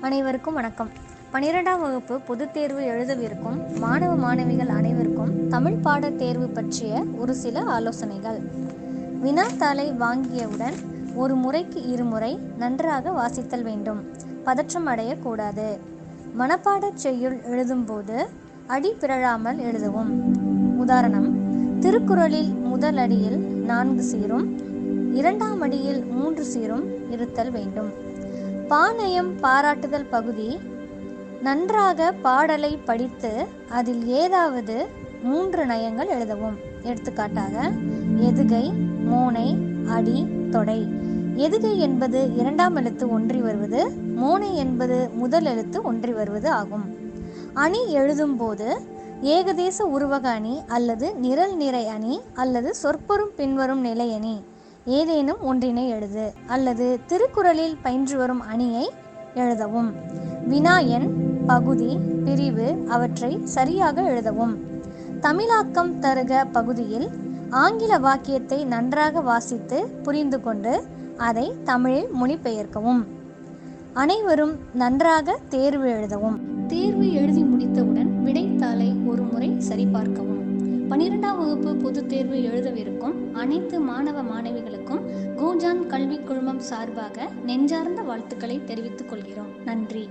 அனைவருக்கும் வணக்கம். பனிரெண்டாம் வகுப்பு பொதுத் தேர்வு எழுதவிருக்கும் மாணவ மாணவிகள் அனைவருக்கும் தமிழ் பாடத் தேர்வு பற்றிய ஒரு சில ஆலோசனைகள். வினாத்தாளை வாங்கியவுடன் ஒரு முறைக்கு இருமுறை நன்றாக வாசித்தல் வேண்டும். பதற்றம் அடையக்கூடாது. மனப்பாடச் செய்யுள் எழுதும்போது அடி பிறழாமல் எழுதவும். உதாரணம் திருக்குறளில் முதல் அடியில் நான்கு சீரும் இரண்டாம் அடியில் மூன்று சீரும் இருத்தல் வேண்டும். பாணயம் பாராட்டுதல் பகுதி. நன்றாக பாடலை படித்து அதில் ஏதாவது மூன்று நயங்கள் எழுதவும். எடுத்துக்காட்டாக எதுகை மோனை அடி தொடை. எதுகை என்பது இரண்டாம் எழுத்து ஒன்றி வருவது மோனை என்பது முதல் எழுத்து ஒன்றி வருவது ஆகும். அணி எழுதும் போது ஏகதேச உருவக அணி அல்லது நிரல் நிறை அணி அல்லது சொற்பொரும் பின்வரும் நிலை அணி. ஏதேனும் ஒன்றினை எழுது அல்லது திருக்குறளில் பயின்று வரும் அணியை எழுதவும். வினாயன் பகுதி பிரிவு அவற்றை சரியாக எழுதவும். தமிழாக்கம் தருக பகுதியில் ஆங்கில வாக்கியத்தை நன்றாக வாசித்து புரிந்து கொண்டு அதை தமிழில் மொழிபெயர்க்கவும். அனைவரும் நன்றாக தேர்வு எழுதவும். தேர்வு எழுதி முடித்தவுடன் விடைத்தாளை ஒரு முறை சரிபார்க்கவும். பன்னிரெண்டாம் வகுப்பு பொதுத் தேர்வு எழுதவிருக்கும் அனைத்து மாணவ மாணவி கோஜான் கல்விக் குழுமம் சார்பாக நெஞ்சார்ந்த வாழ்த்துக்களை தெரிவித்துக் கொள்கிறோம். நன்றி.